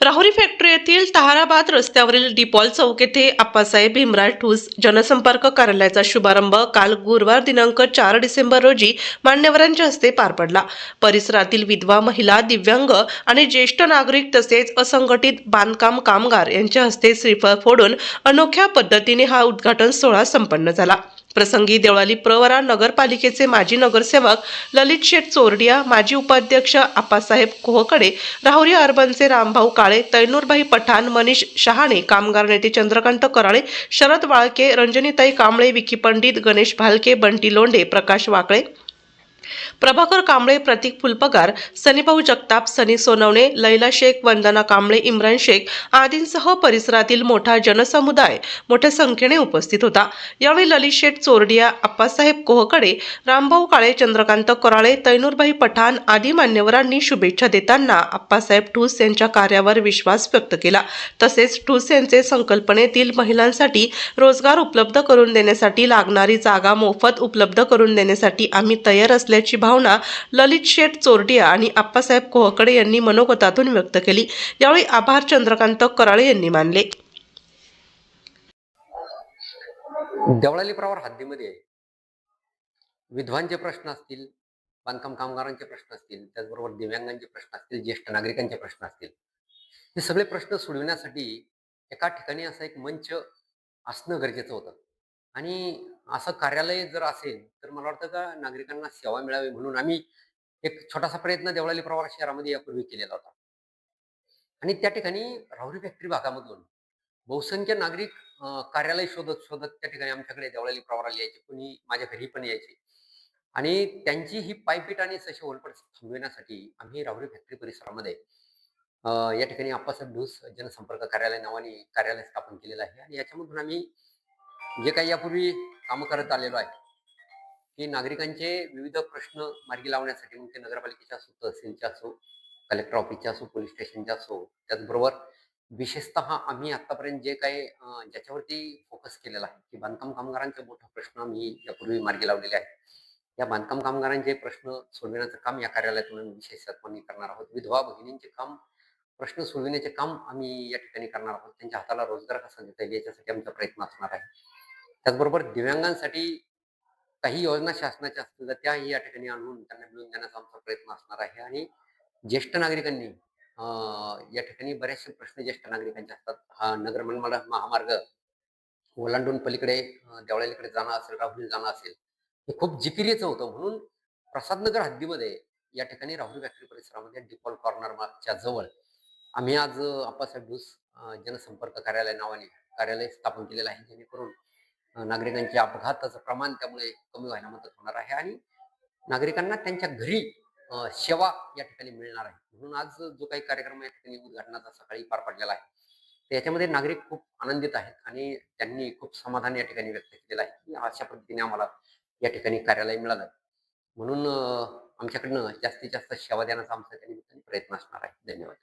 Rahuri factory येथील तहाराबाद रस्त्यावरील De Paul चौक येथे आप्पासाहेब भीमराव ठूस जनसंपर्क कार्यालयाचा शुभारंभ काल गुरुवार दिनांक चार डिसेंबर रोजी मान्यवरांच्या हस्ते पार पडला. परिसरातील विधवा महिला दिव्यांग आणि ज्येष्ठ नागरिक तसेच असंघटित बांधकाम कामगार यांच्या हस्ते श्रीफळ फोडून अनोख्या पद्धतीने हा उद्घाटन सोहळा संपन्न झाला. प्रसंगी देवळाली प्रवरा नगरपालिकेचे माजी नगरसेवक ललित शेठ चोरडिया माजी उपाध्यक्ष आप्पासाहेब कोहकडे राहुरी अर्बनचे रामभाऊ काळे तैनूरबाई पठाण मनीष शहाणे कामगार नेते चंद्रकांत कराळे शरद वाळके रंजनीताई कांबळे विकी पंडित गणेश भालके बंटी लोंढे प्रकाश वाकळे प्रभाकर कांबळे प्रतीक फुलपगार सनीभाऊ जगताप सनी सोनवणे लैला शेख वंदना कांबळे इम्रान शेख आदींसह परिसरातील मोठा जनसमुदाय मोठ्या संख्येने उपस्थित होता. यावेळी ललित शेठ चोरडिया आप्पासाहेब कोहकडे रामभाऊ काळे चंद्रकांत कोराळे तैनूरभाई पठाण आदी मान्यवरांनी शुभेच्छा देताना आप्पासाहेब ठूस यांच्या कार्यावर विश्वास व्यक्त केला. तसेच ठूस यांचे संकल्पनेतील महिलांसाठी रोजगार उपलब्ध करून देण्यासाठी लागणारी जागा मोफत उपलब्ध करून देण्यासाठी आम्ही तयार असतो. असल्याची भावना ललित शेठ चोरडिया आणि आप्पासाहेब कोहकडे यांनी मनोगतातून व्यक्त केली. यावेळी आभार चंद्रकांत कराळे यांनी मानले. देवळाली प्रवार हद्दीमध्ये विधवांचे प्रश्न असतील बांधकाम कामगारांचे प्रश्न असतील त्याचबरोबर दिव्यांगांचे प्रश्न असतील ज्येष्ठ नागरिकांचे प्रश्न असतील हे सगळे प्रश्न सोडविण्यासाठी एका ठिकाणी असा एक मंच असणं गरजेचं होतं. आणि असं कार्यालय जर असेल तर मला वाटतं का नागरिकांना सेवा मिळावी म्हणून आम्ही एक छोटासा प्रयत्न देवळाली प्रवाह शहरामध्ये यापूर्वी केलेला होता. आणि त्या ठिकाणी राहुरी फॅक्टरी भागामधून बहुसंख्य नागरिक कार्यालय शोधत शोधत त्या ठिकाणी आमच्याकडे देवळाली प्रवाराला यायचे कोणी माझ्या घरी पण यायचे. आणि त्यांची ही पायपीट आणि सशी ओलपट थांबविण्यासाठी आम्ही राहुरी फॅक्टरी परिसरामध्ये या ठिकाणी आप्पासाहेब ढूस जनसंपर्क कार्यालय नावाने कार्यालय स्थापन केलेलं आहे. आणि याच्यामधून आम्ही जे काही यापूर्वी कामं करत आलेलो आहे. की नागरिकांचे विविध प्रश्न मार्गी लावण्यासाठी मग ते नगरपालिकेच्या असो तहसीलच्या असो कलेक्टर ऑफिसच्या असो पोलीस स्टेशनच्या असो त्याचबरोबर विशेषतः आम्ही आतापर्यंत जे काही ज्याच्यावरती फोकस केलेला आहे की बांधकाम कामगारांचे मोठा प्रश्न आम्ही यापूर्वी मार्गी लावलेले आहे या बांधकाम कामगारांचे प्रश्न सोडविण्याचं काम या कार्यालयातून आम्ही विशेषत्वाने करणार आहोत. विधवा भगिनींचे काम प्रश्न सोडविण्याचे काम आम्ही या ठिकाणी करणार आहोत. त्यांच्या हाताला रोजगार कसा देता येईल याच्यासाठी आमचा प्रयत्न असणार आहे. त्याचबरोबर दिव्यांगांसाठी काही योजना शासनाच्या असतील तर त्याही या ठिकाणी आणून त्यांना मिळवून देण्याचा आमचा प्रयत्न असणार आहे. आणि ज्येष्ठ नागरिकांनी या ठिकाणी बरेचसे प्रश्न ज्येष्ठ नागरिकांचे असतात. हा नगर मनमाड महामार्ग ओलांडून पलीकडे देवळालीकडे जाणं असेल राहुरी जाणं असेल हे खूप जिकिरीचं होतं. म्हणून प्रसादनगर हद्दीमध्ये या ठिकाणी राहुरी फॅक्टरी परिसरामध्ये डिपॉल कॉर्नरच्या जवळ आम्ही आज आप्पासाहेब ढूस जनसंपर्क कार्यालय नावाने कार्यालय स्थापन केलेलं आहे. जेणेकरून नागरिकांचे अपघाताचं प्रमाण त्यामुळे कमी व्हायला मदत होणार आहे आणि नागरिकांना त्यांच्या घरी सेवा या ठिकाणी मिळणार आहे. म्हणून आज जो काही कार्यक्रम या ठिकाणी उद्घाटनाचा सकाळी पार पडलेला आहे त्याच्यामध्ये नागरिक खूप आनंदित आहेत आणि त्यांनी खूप समाधान या ठिकाणी व्यक्त केलेलं आहे की अशा पद्धतीने आम्हाला या ठिकाणी कार्यालय मिळालं म्हणून आमच्याकडनं जास्तीत जास्त सेवा देण्याचा आमचा त्या निमित्ताने प्रयत्न असणार आहे. धन्यवाद.